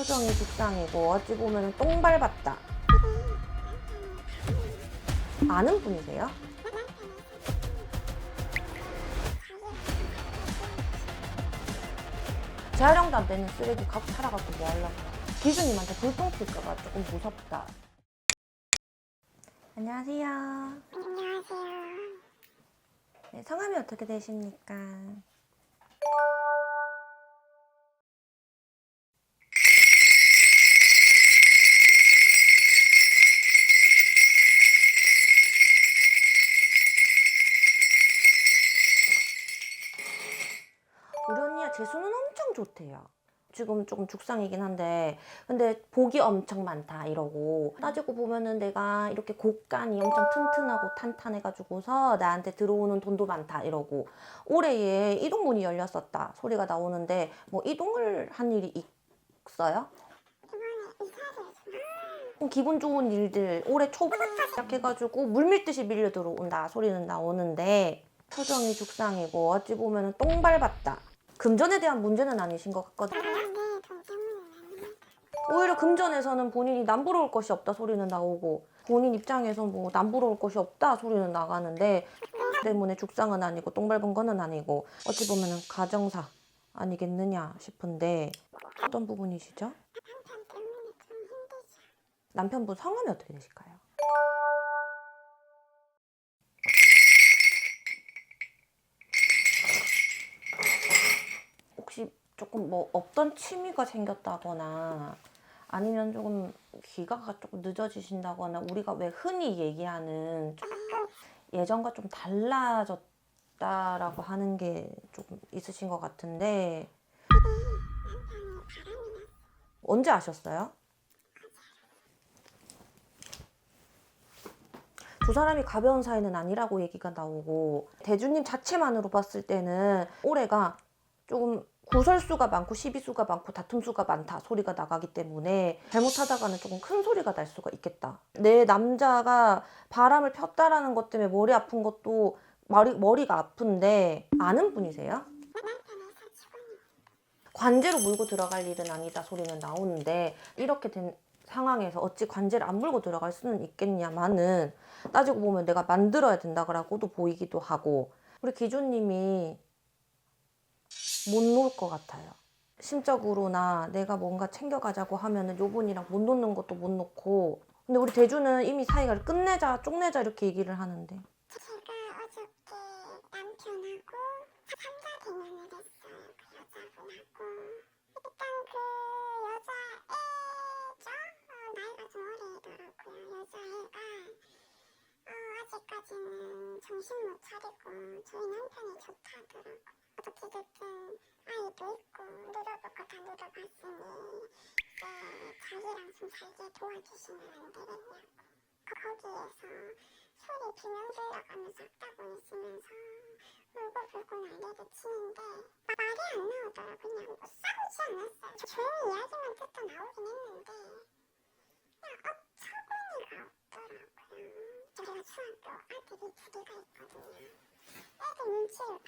표정이 죽상이고 어찌 보면 똥 밟았다. 아는 분이세요? 재활용도 안 되는 쓰레기 갖고 살아갖고 뭐 하려고. 기준님한테 불똥 튈까봐 조금 무섭다. 안녕하세요. 안녕하세요. 네, 성함이 어떻게 되십니까? 재수는 엄청 좋대요. 지금 조금 죽상이긴 한데. 근데 복이 엄청 많다 이러고. 따지고 보면은 내가 이렇게 곡간이 엄청 튼튼하고 탄탄해가지고서 나한테 들어오는 돈도 많다 이러고. 올해에 이동문이 열렸었다 소리가 나오는데 뭐 이동을 한 일이 있어요? 기분 좋은 일들 올해 초 시작해가지고 물 밀듯이 밀려 들어온다 소리는 나오는데 표정이 죽상이고 어찌 보면은 똥 밟았다 금전에 대한 문제는 아니신 것 같거든요. 오히려 금전에서는 본인이 남부러울 것이 없다 소리는 나오고 본인 입장에서 뭐 남부러울 것이 없다 소리는 나가는데 때문에 죽상은 아니고 똥 밟은 거는 아니고 어찌 보면은 가정사 아니겠느냐 싶은데 어떤 부분이시죠? 남편분 성함이 어떻게 되실까요? 혹시 조금 뭐 없던 취미가 생겼다거나 아니면 조금 귀가가 조금 늦어지신다거나 우리가 왜 흔히 얘기하는 예전과 좀 달라졌다라고 하는 게 조금 있으신 것 같은데. 언제 아셨어요? 두 사람이 가벼운 사이는 아니라고 얘기가 나오고 대주님 자체만으로 봤을 때는 올해가 조금 구설수가 많고 시비수가 많고 다툼수가 많다 소리가 나가기 때문에 잘못하다가는 조금 큰 소리가 날 수가 있겠다. 내 남자가 바람을 폈다라는 것 때문에 머리 아픈 것도 머리, 머리가 아픈데 아는 분이세요? 관제로 물고 들어갈 일은 아니다 소리는 나오는데 이렇게 된 상황에서 어찌 관제를 안 물고 들어갈 수는 있겠냐마는 따지고 보면 내가 만들어야 된다고도 보이기도 하고 우리 기준님이 못 놓을 것 같아요. 심적으로나 내가 뭔가 챙겨가자고 하면은 요 분이랑 못 놓는 것도 못 놓고 근데 우리 대주는 이미 사이가 끝내자 쪽내자 이렇게 얘기를 하는데 제가 어저께 남편하고 했어요. 그 여자분하고. 일단 그 여자애죠? 어, 나이가 좀 어리더라고요. 여자애가 어, 아직까지는 정신 못 차리고 저희 남편이 좋다더라고요. 어떻게 됐든 아이도 있고 누려볼 거다 누려봤으니 이제 자기랑 좀 살게 도와주시면 안 되겠냐고. 거기에서 소리 비명 질러가면서 닦고 있으면서 울고 불고 난리를 치는데 말이 안 나오더라 그냥 뭐 싸우지 않았어요 저 조용히 이야기만 듣다 나오긴 했는데 그냥 어처구니가 없더라고요 저희가 중학교 아들이 두 개가 있거든요 애들 눈치를 봐요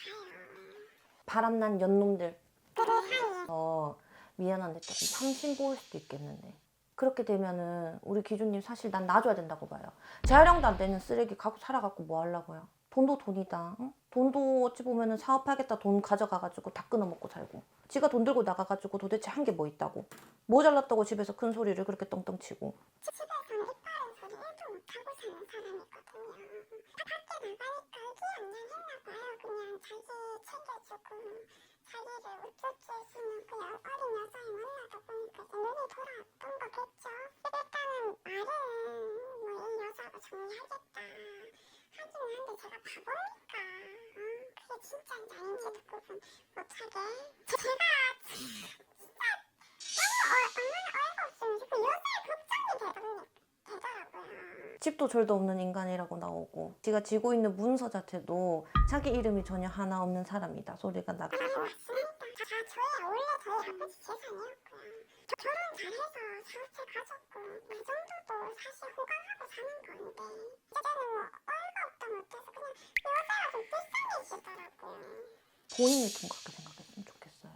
바람난 연놈들. 그 사이에 어, 미안한데 조금 삼심 보일 수도 있겠는데. 그렇게 되면은 우리 기준님 사실 난 놔줘야 된다고 봐요. 재활용도 안 되는 쓰레기 갖고 살아갖고 뭐 하려고요? 돈도 돈이다 응? 돈도 어찌 보면은 사업하겠다 돈 가져가가지고 다 끊어먹고 살고. 지가 돈 들고 나가가지고 도대체 한 게 뭐 있다고? 뭐 잘났다고 집에서 큰 소리를 그렇게 떵떵 치고. 집에서 이빠른 소리 1도 못하고 사는 사람이거든요. 밖에 나가니까 의기양양했나 봐요. 그냥 자기 챙겨주고 자기를 우쭈쭈 해주는 그냥 어린 여자애 만나다 보니까 이제 눈이 돌아왔던 거겠죠. 일단은 말은 뭐 이 여자가 정리하겠다 하긴 한데 제가 바보니까 어? 그게 진짜인지 아닌지도 구분 못하게 제가 진짜 너무 어, 얼마나 어이가 없으면 그 여자의 걱정이 되더니. 집도 절도 없는 인간이라고 나오고 지가 지고 있는 문서 자체도 자기 이름이 전혀 하나 없는 사람이다 소리가 나고 결혼 잘해서 사업체 가졌고 그 정도도 사실 호강하고 사는 건데 이제는 뭐 어이가 없다 못해서 그냥 여자가 좀 불쌍해지더라고요. 본인이 좀 그렇게 생각했으면 좋겠어요.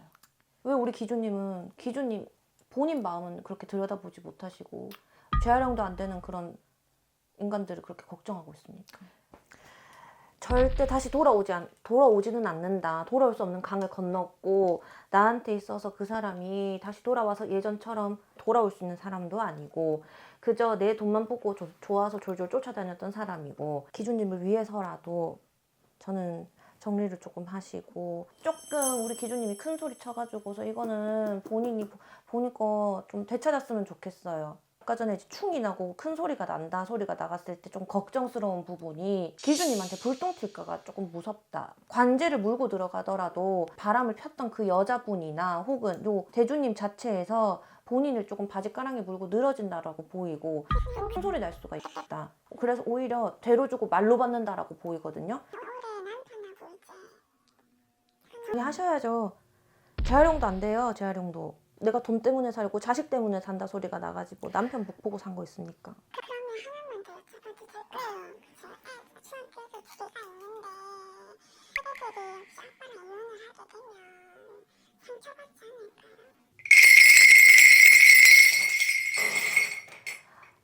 왜 우리 기준님은 기준님 본인 마음은 그렇게 들여다보지 못하시고 재활용도 안 되는 그런 인간들을 그렇게 걱정하고 있습니까? 절대 다시 돌아오지 않, 돌아오지는 않는다. 돌아올 수 없는 강을 건넜고 나한테 있어서 그 사람이 다시 돌아와서 예전처럼 돌아올 수 있는 사람도 아니고 그저 내 돈만 보고 조- 좋아서 졸졸 쫓아다녔던 사람이고 기준님을 위해서라도 저는 정리를 조금 하시고 조금 우리 기준님이 큰 소리 쳐가지고서 이거는 본인이 보- 본인 거좀 되찾았으면 좋겠어요. 아까 전에 이제 충이 나고 큰 소리가 난다 소리가 나갔을 때 좀 걱정스러운 부분이 기준님한테 불똥 튈까가 조금 무섭다. 관제를 물고 들어가더라도 바람을 폈던 그 여자분이나 혹은 요 대주님 자체에서 본인을 조금 바지가랑이 물고 늘어진다라고 보이고 큰 소리 날 수가 있다. 그래서 오히려 대로 주고 말로 받는다라고 보이거든요. 네, 하셔야죠. 재활용도 안 돼요. 재활용도. 내가 돈 때문에 살고 자식 때문에 산다 소리가 나가지 뭐 남편 복 보고 산 거 있습니까? 그러면 하나만 더 여쭤봐도 될까요? 그래서 애 중학교 애들 둘이가 있는데 애들이 혹시 아빠랑 이혼을 하게 되면 상처받지 않을까요?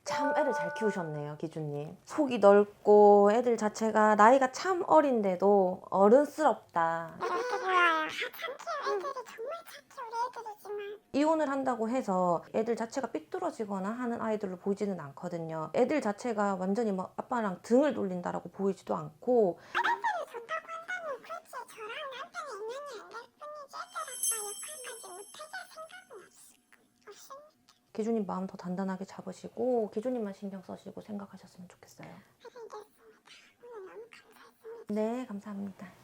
참 애를 잘 키우셨네요, 기준님. 속이 넓고 애들 자체가 나이가 참 어린데도 어른스럽다. 이렇게 애들 이 이혼을 한다고 해서 애들 자체가 삐뚤어지거나 하는 아이들로 보이지는 않거든요. 애들 자체가 완전히 뭐 아빠랑 등을 돌린다라고 보이지도 않고. 기준님 마음 더 단단하게 잡으시고 기준님만 신경 쓰시고 생각하셨으면 좋겠어요. 감사했습니다. 네, 감사합니다.